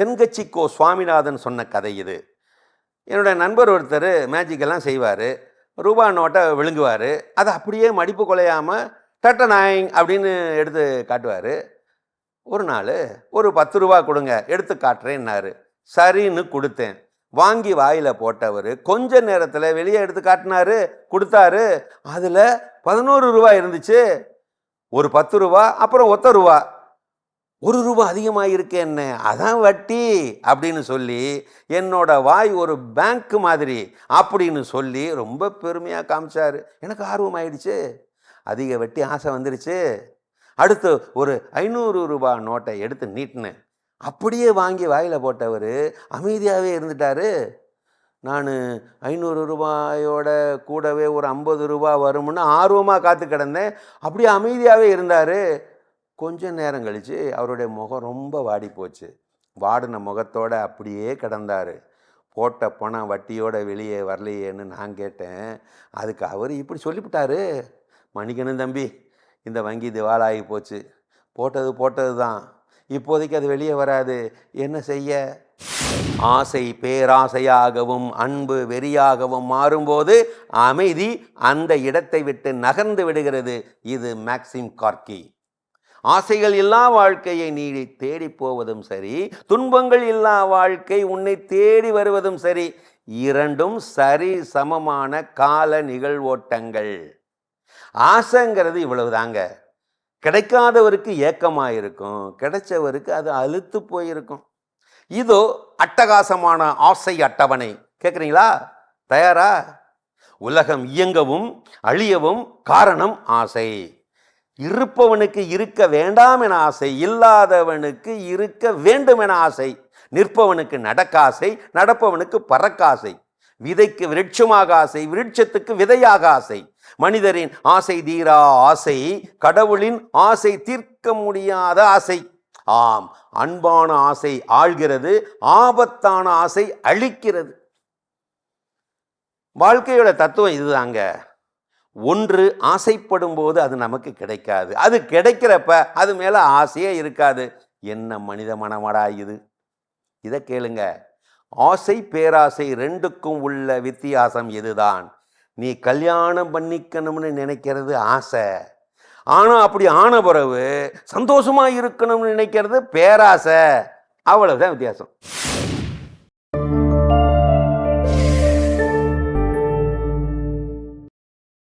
தென்கட்சி கோ சுவாமிநாதன் சொன்ன கதை இது. என்னோட நண்பர் ஒருத்தர் மேஜிக்கெல்லாம் செய்வார். ரூபா நோட்டை விழுங்குவார். அதை அப்படியே மடிப்பு குலையாமல் டட்ட நாயங் அப்படின்னு எடுத்து காட்டுவார். ஒரு நாள் ஒரு பத்து ரூபா கொடுங்க எடுத்து காட்டுறேன்னாரு. சரின்னு கொடுத்தேன். வாங்கி வாயில் போட்டவர் கொஞ்ச நேரத்தில் வெளியே எடுத்து காட்டினாரு. கொடுத்தாரு. அதில் பதினோரு ரூபா இருந்துச்சு. ஒரு பத்து ரூபா அப்புறம் ஒத்த ரூபா ஒரு ரூபா அதிகமாக இருக்கு என்ன? அதான் வட்டி அப்படின்னு சொல்லி என்னோட வாய் ஒரு பேங்க் மாதிரி அப்படின்னு சொல்லி ரொம்ப பெருமையாக காமிச்சார். எனக்கு ஆர்வம் ஆயிடுச்சு அதிக வட்டி ஆசை வந்துருச்சு. அடுத்து ஒரு ஐநூறு ரூபாய் நோட்டை எடுத்து நீட்டினேன். அப்படியே வாங்கி வாயில் போட்டவர் அமைதியாகவே இருந்துட்டாரு. நான் ஐநூறு ரூபாயோட கூடவே ஒரு ஐம்பது ரூபா வரும்னு ஆர்வமாக காத்து கிடந்தேன். அப்படியே அமைதியாகவே இருந்தார். கொஞ்ச நேரம் கழித்து அவருடைய முகம் ரொம்ப வாடி போச்சு வாடின முகத்தோடு அப்படியே கிடந்தார். போட்ட பணம் வட்டியோட வெளியே வரலையேன்னு நான் கேட்டேன். அதுக்கு அவர் இப்படி சொல்லிவிட்டாரு மணிக்கணும் தம்பி இந்த வங்கி திவாலாகி போச்சு. போட்டது போட்டது தான். இப்போதைக்கு அது வெளியே வராது. என்ன செய்ய? ஆசை பேராசையாகவும் அன்பு வெறியாகவும் மாறும்போது அமைதி அந்த இடத்தை விட்டு நகர்ந்து விடுகிறது. இது மேக்சிம் கார்கி. ஆசைகள் இல்லா வாழ்க்கையை நீ தேடி போவதும் சரி துன்பங்கள் இல்லா வாழ்க்கை உன்னை தேடி வருவதும் சரி இரண்டும் சரி சமமான கால நிகழ்வோட்டங்கள். ஆசைங்கிறது இவ்வளவு தாங்க கிடைக்காதவருக்கு ஏக்கமாக இருக்கும் கிடைச்சவருக்கு அது அழுத்து போயிருக்கும். இதோ அட்டகாசமான ஆசை அட்டவணை. கேட்குறீங்களா தயாரா? உலகம் இயங்கவும் அழியவும் காரணம் ஆசை. இருப்பவனுக்கு இருக்க வேண்டாம் என ஆசை இல்லாதவனுக்கு இருக்க வேண்டும் என ஆசை. நிற்பவனுக்கு நடக்காசை நடப்பவனுக்கு பறக்காசை. விதைக்கு விருட்சமாக ஆசை விருட்சத்துக்கு விதையாக ஆசை. மனிதரின் ஆசை தீரா ஆசை கடவுளின் ஆசை தீர்க்க முடியாத ஆசை. ஆம் அன்பான ஆசை ஆள்கிறது ஆபத்தான ஆசை அழிக்கிறது. வாழ்க்கையோட தத்துவம் இதுதாங்க. ஒன்று ஆசைப்படும் போது அது நமக்கு கிடைக்காது. அது கிடைக்கிறப்ப அது மேலே ஆசையே இருக்காது. என்ன மனித மனமடா இது? இதை கேளுங்க. ஆசை பேராசை ரெண்டுக்கும் உள்ள வித்தியாசம் இதுதான் நீ கல்யாணம் பண்ணிக்கணும்னு நினைக்கிறது ஆசை. ஆனால் அப்படி ஆன பிறகு சந்தோஷமாக இருக்கணும்னு நினைக்கிறது பேராசை. அவ்வளவுதான் வித்தியாசம்.